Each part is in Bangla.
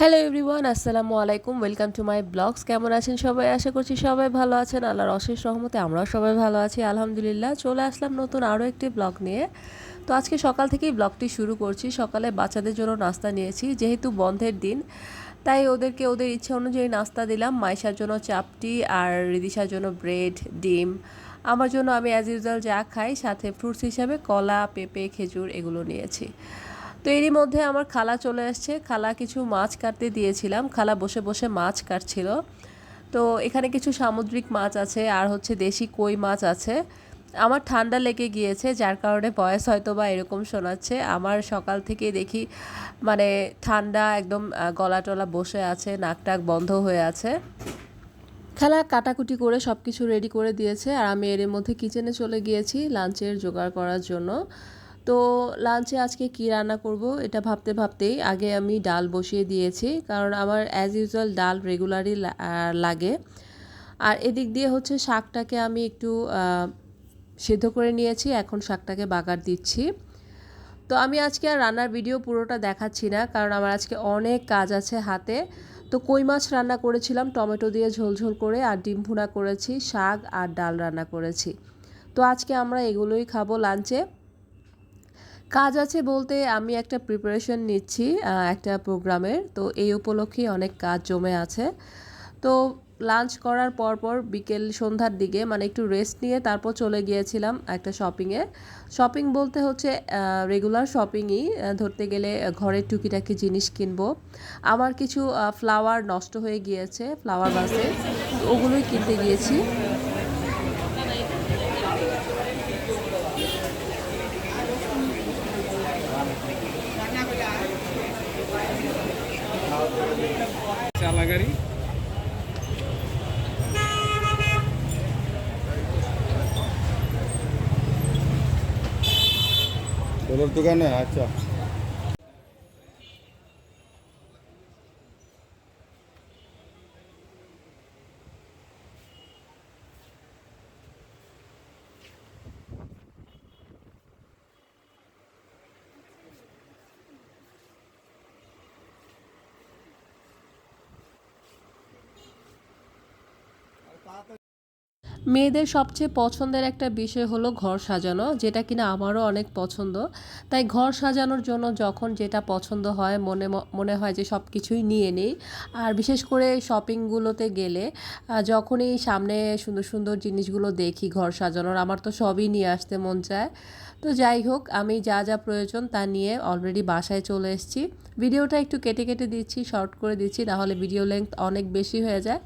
হ্যালো এভরিওয়ান আসসালামু আলাইকুম ওয়েলকাম টু মাই ব্লগস কেমন আছেন সবাই? আশা করছি সবাই ভালো আছেন। আল্লাহর অশেষ রহমতে আমরাও সবাই ভালো আছি। আলহামদুলিল্লাহ, চলে আসলাম নতুন আরও একটি ব্লগ নিয়ে। তো আজকে সকাল থেকেই ব্লগটি শুরু করছি। সকালে বাচ্চাদের জন্য নাস্তা নিয়েছি, যেহেতু বন্ধের দিন, তাই ওদেরকে ওদের ইচ্ছা অনুযায়ী নাস্তা দিলাম। মাইশার জন্য চাপটি আর রিদিশার জন্য ব্রেড ডিম। আমার জন্য আমি অ্যাজ ইউজুয়াল যা খাই, সাথে ফ্রুটস হিসাবে কলা, পেঁপে, খেজুর এগুলো নিয়েছি। তো এরই মধ্যে আমার খালা চলে আসছে। খালা কিছু মাছ কাটতে দিয়েছিলাম। খালা বসে বসে মাছ কাটছিল। তো এখানে কিছু সামুদ্রিক মাছ আছে আর হচ্ছে দেশি কই মাছ আছে। আমার ঠান্ডা লেগে গিয়েছে, যার কারণে বয়স হয়তো বা এরকম শোনাচ্ছে। আমার সকাল থেকে দেখি মানে ঠান্ডা একদম গলা টলা বসে আছে, নাক টাক বন্ধ হয়ে আছে। খেলা কাটাকুটি করে সব কিছু রেডি করে দিয়েছে। আর আমি এর মধ্যে কিচেনে চলে গিয়েছি, লাঞ্চের জোগাড় করার জন্য। তো লাঞ্চে আজকে কি রান্না করব এটা ভাবতে ভাবতেই আগে আমি ডাল বসিয়ে দিয়েছি, কারণ আমার অ্যাজ ইউজুয়াল ডাল রেগুলারই লাগে। আর এদিক দিয়ে হচ্ছে শাকটাকে আমি একটু সেদ্ধ করে নিয়েছি, এখন শাকটাকে বাগার দিচ্ছি। তো আমি আজকে আর রান্নার ভিডিও পুরোটা দেখাচ্ছি না, কারণ আমার আজকে অনেক কাজ আছে হাতে। তো কই মাছ রান্না করেছিলাম, টমেটো দিয়ে ঝোলঝোল করে আর ডিম ভুনা করেছি, শাক আর ডাল রান্না করেছি। তো আজকে আমরা এগুলোই খাব লাঞ্চে কাজ আছে বলতে আমি একটা প্রিপারেশন নিচ্ছি একটা প্রোগ্রামের। তো এই উপলক্ষে অনেক কাজ জমে আছে। তো লাঞ্চ করার পর পর বিকেল সন্ধ্যার দিকে মানে একটু রেস্ট নিয়ে তারপর চলে গিয়েছিলাম একটা শপিংয়ে শপিং বলতে হচ্ছে রেগুলার শপিংই ধরতে গেলে ঘরের টুকিটাকি জিনিস কিনবো। আমার কিছু ফ্লাওয়ার নষ্ট হয়ে গিয়েছে ফ্লাওয়ার বাসে ওগুলোই কিনতে গিয়েছি। চালা গাড়ি তোর দোকানে আচ্ছা মেয়েদের সবচেয়ে পছন্দের একটা বিষয় হলো ঘর সাজানো, যেটা কিনা আমারও অনেক পছন্দ। তাই ঘর সাজানোর জন্য যখন যেটা পছন্দ হয়, মনে মনে হয় যে সব কিছুই নিয়ে নিই। আর বিশেষ করে শপিংগুলোতে গেলে যখনই সামনে সুন্দর সুন্দর জিনিসগুলো দেখি ঘর সাজানোর, আমার তো সবই নিয়ে আসতে মন চায়। তো যাই হোক, আমি যা যা প্রয়োজন তা নিয়ে অলরেডি বাসায় চলে এসেছি। ভিডিওটা একটু কেটে কেটে দিচ্ছি শর্ট করে দিচ্ছি, নাহলে ভিডিও লেন্থ অনেক বেশি হয়ে যায়।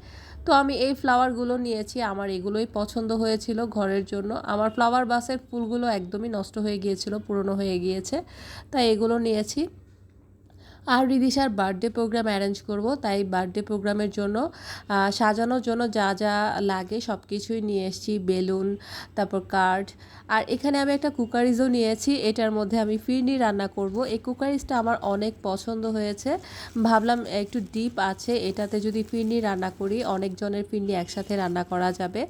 তো আমি এই ফ্লাওয়ারগুলো নিয়েছি। আমার এগুলোই পছন্দ হয়েছিল ঘরের জন্য। আমার ফ্লাওয়ার বাসের ফুলগুলো একদমই নষ্ট হয়ে গিয়েছিল, পুরনো হয়ে গিয়েছে। তাই এগুলো নিয়েছি। আর রিদিশার বার্থডে প্রোগ্রাম অ্যারেঞ্জ করব, তাই বার্থডে প্রোগ্রামের জন্য সাজানোর জন্য যা যা লাগে সব কিছুই নিয়ে এসেছি, বেলুন, তারপর কার্ড আর এখানে আমি একটা কুকারিজও নিয়েছি, এটার মধ্যে আমি ফিরনি রান্না করব। এই কুকারিজটা আমার অনেক পছন্দ হয়েছে, ভাবলাম একটু ডিপ আছে, এটাতে যদি ফিরনি রান্না করি, অনেকজনের ফিরনি একসাথে রান্না করা যাবে।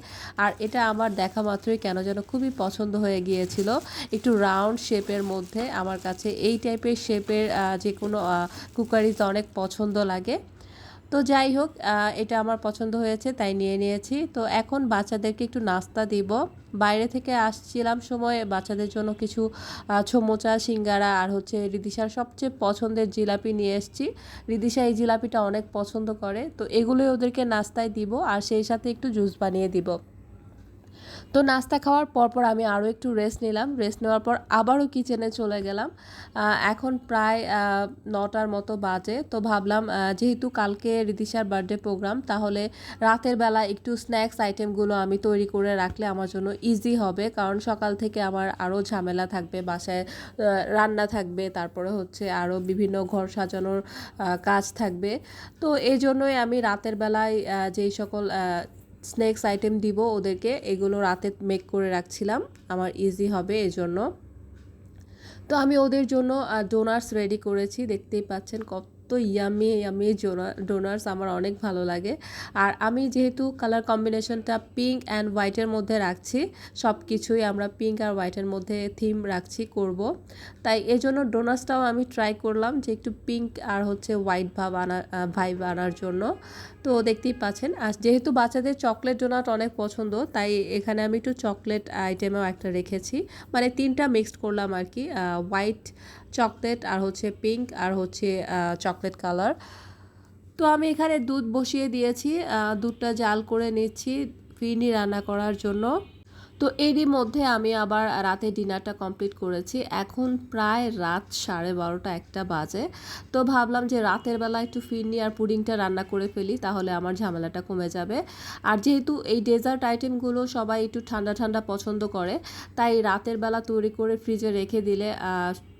আর এটা আমার দেখা মাত্রই কেন যেন খুবই পছন্দ হয়ে গিয়েছিল, একটু রাউন্ড শেপের মধ্যে, আমার কাছে এই টাইপের শেপের যে কোনো কুকারিতে অনেক পছন্দ লাগে। তো যাই হোক এটা আমার পছন্দ হয়েছে, তাই নিয়ে নিয়েছি। তো এখন বাচ্চাদেরকে একটু নাস্তা দিব। বাইরে থেকে আসছিলাম সময়, বাচ্চাদের জন্য কিছু ছোমোচা সিঙ্গারা আর হচ্ছে রিদিশার সবচেয়ে পছন্দের জিলাপি নিয়ে এসেছি। রিদিশা এই জিলাপিটা অনেক পছন্দ করে। তো এগুলোই ওদেরকে নাস্তায় দিব আর সেই সাথে একটু জুস বানিয়ে দিব। তো নাস্তা খাওয়ার পরপর আমি আরও একটু রেস্ট নিলাম। রেস্ট নেওয়ার পর আবারও কিচেনে চলে গেলাম। এখন প্রায় নটার মতো বাজে। তো ভাবলাম যেহেতু কালকে রিদিশার বার্থডে প্রোগ্রাম তাহলে রাতের বেলা একটু স্ন্যাক্স আইটেমগুলো আমি তৈরি করে রাখলে আমার জন্য ইজি হবে। কারণ সকাল থেকে আমার আরও ঝামেলা থাকবে, বাসায় রান্না থাকবে, তারপরে হচ্ছে আরও বিভিন্ন ঘর সাজানোর কাজ থাকবে। তো এই জন্যই আমি রাতের বেলায় যেই সকল স্ন্যাক্স আইটেম দিব ওদেরকে, এগুলো রাতে মেক করে রাখছিলাম। আমার ইজি হবে এজন্য। তো আমি ওদের জন্য ডোনার্স রেডি করেছি, দেখতেই পাচ্ছেন কত ইয়ামি ইয়ামি ডোনার্স আমার অনেক ভালো লাগে। আর আমি যেহেতু কালার কম্বিনেশনটা পিঙ্ক অ্যান্ড হোয়াইটের মধ্যে রাখছি সব কিছুই আমরা পিঙ্ক আর হোয়াইটের মধ্যে থিম রাখছি, করব। তাই এজন্য ডোনার্সটাও আমি ট্রাই করলাম যে একটু পিঙ্ক আর হচ্ছে হোয়াইট ভাব আনা ভাইব আনার জন্য। তো দেখতেই পাচ্ছেন, আর যেহেতু বাচ্চাদের চকলেট ডোনাট অনেক পছন্দ, তাই এখানে আমি একটু চকলেট আইটেমও একটা রেখেছি। মানে তিনটা মিক্সড করলাম আর কি হোয়াইট চকলেট আর হচ্ছে পিঙ্ক আর হচ্ছে চকলেট কালার। তো আমি এখানে দুধ বসিয়ে দিয়েছি। দুধটা জাল করে নিচ্ছি ফিরনি রান্না করার জন্য। তো এরই মধ্যে আমি আবার রাতে ডিনারটা কমপ্লিট করেছি। এখন প্রায় রাত সাড়ে বারোটা একটা বাজে। তো ভাবলাম যে রাতের বেলা একটু ফিরনি আর পুডিংটা রান্না করে ফেলি, তাহলে আমার ঝামেলাটা কমে যাবে। আর যেহেতু এই ডেজার্ট আইটেমগুলো সবাই একটু ঠান্ডা ঠান্ডা পছন্দ করে, তাই রাতের বেলা তৈরি করে ফ্রিজে রেখে দিলে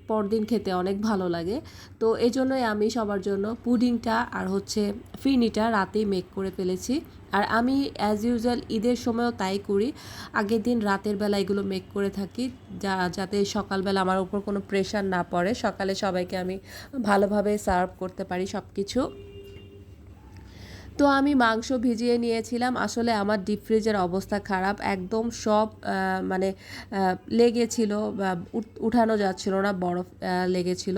পরদিন খেতে অনেক ভালো লাগে। তো এই জন্যই আমি সবার জন্য পুডিংটা আর হচ্ছে ফিনিটা রাতেই মেক করে ফেলেছি। আর আমি অ্যাজ ইউজুয়াল ঈদের সময়ও তাই করি। আগের দিন রাতের বেলা এগুলো মেক করে থাকি যা, যাতে সকালবেলা আমার উপর কোনো প্রেশার না পড়ে। সকালে সবাইকে আমি ভালোভাবে সার্ভ করতে পারি সব কিছু তো আমি মাংস ভিজিয়ে নিয়েছিলাম। আসলে আমার ডিপ ফ্রিজের অবস্থা খারাপ। একদম সব মানে লেগেছিল উঠানো যাচ্ছিল না, বরফ লেগেছিল।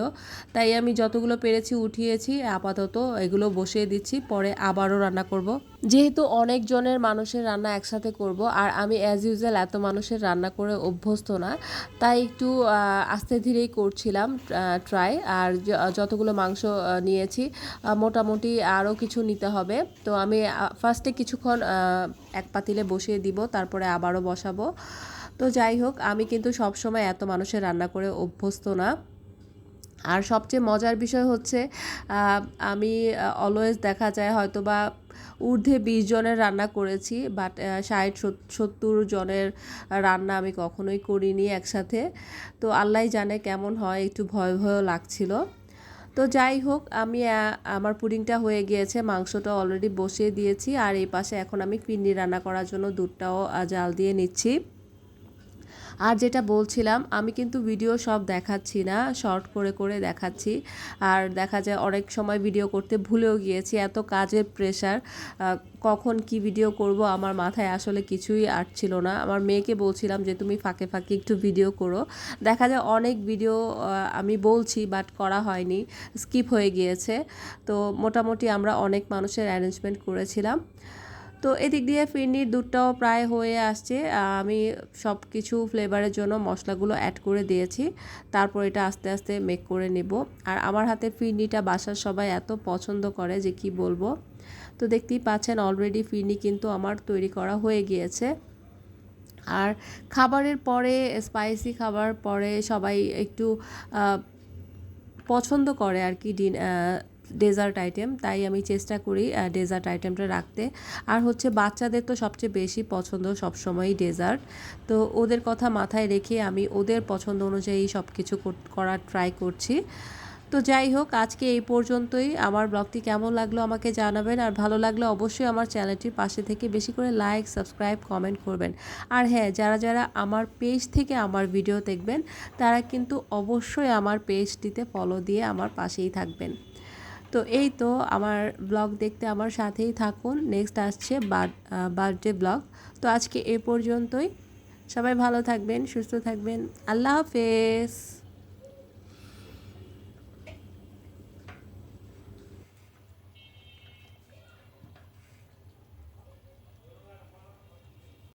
তাই আমি যতগুলো পেরেছি উঠিয়েছি, আপাতত এগুলো বসিয়ে দিচ্ছি, পরে আবারও রান্না করব। যেহেতু অনেক জনের মানুষের রান্না একসাথে করব, আর আমি অ্যাজ ইউজুয়াল এত মানুষের রান্না করে অভ্যস্ত না, তাই একটু আস্তে ধীরেই করছিলাম ট্রাই আর যতগুলো মাংস নিয়েছি মোটামুটি আরও কিছু নিতে হবে। তো আমি ফার্স্টে কিছুক্ষণ এক পাতিলে বসিয়ে দিব, তারপরে আবারও বসাবো। তো যাই হোক, আমি কিন্তু সবসময় এত মানুষের রান্না করে অভ্যস্ত না। আর সবচেয়ে মজার বিষয় হচ্ছে আমি অলওয়েজ দেখা যায় হয়তো বা ঊর্ধ্বে বিশ জনের রান্না করেছি বাট ষাট সত্তর জনের রান্না আমি কখনোই করিনি একসাথে। তো আল্লাহ জানে কেমন হয়, একটু ভয় ভয়ও লাগছিল। তো যাই হোক, আমি আমার পুডিংটা হয়ে গিয়েছে, মাংসটা অলরেডি বসিয়ে দিয়েছি, আর এই পাশে এখন আমি পিন্ডি রান্না করার জন্য দুধটাও জাল দিয়ে নিচ্ছি। আর যেটা বলছিলাম, আমি কিন্তু ভিডিও সব দেখাচ্ছি না শর্ট করে করে দেখাচ্ছি। আর দেখা যায় অনেক সময় ভিডিও করতে ভুলেও গিয়েছি, এত কাজের প্রেশার কখন কি ভিডিও করব আমার মাথায় আসলে কিছুই আটছিল না। আমার মেয়েকে বলছিলাম যে, তুমি ফাঁকে ফাঁকে একটু ভিডিও করো। দেখা যায় অনেক ভিডিও আমি বলছি বাট করা হয়নি স্কিপ হয়ে গিয়েছে। তো মোটামুটি আমরা অনেক মানুষের অ্যারেঞ্জমেন্ট করেছিলাম। তো এদিক দিয়ে ফিরনির দুধটাও প্রায় হয়ে আসছে। আমি সব কিছু ফ্লেভারের জন্য মশলাগুলো অ্যাড করে দিয়েছি। তারপর এটা আস্তে আস্তে মেক করে নেব। আর আমার হাতে ফিরনিটা বাসার সবাই এত পছন্দ করে যে কি বলব। তো দেখতেই পাচ্ছেন অলরেডি ফিরনি কিন্তু আমার তৈরি করা হয়ে গিয়েছে। আর খাবারের পরে স্পাইসি খাবার পরে সবাই একটু পছন্দ করে আর কি ডিন ডেজার্ট আইটেম তাই আমি চেষ্টা করি ডেজার্ট আইটেমটা রাখতে। আর হচ্ছে বাচ্চাদের তো সবচেয়ে বেশি পছন্দ সবসময়ই ডেজার্ট তো ওদের কথা মাথায় রেখে আমি ওদের পছন্দ অনুযায়ী সব কিছু করার ট্রাই করছি। তো যাই হোক, আজকে এই পর্যন্তই। আমার ব্লগটি কেমন লাগল আমাকে জানাবেন। আর ভালো লাগলে অবশ্যই আমার চ্যানেলটির পাশে থেকে বেশি করে লাইক সাবস্ক্রাইব কমেন্ট করবেন। আর হ্যাঁ যারা যারা আমার পেজ থেকে আমার ভিডিও দেখবেন, তারা কিন্তু অবশ্যই আমার পেজটিতে ফলো দিয়ে আমার পাশেই থাকবেন। তো এই তো আমার ব্লগ দেখতে আমার সাথেই থাকুন। নেক্সট আসছে বার্থডে ব্লগ তো আজকে এ পর্যন্তই। সবাই ভালো থাকবেন, সুস্থ থাকবেন। আল্লাহ হাফেজ।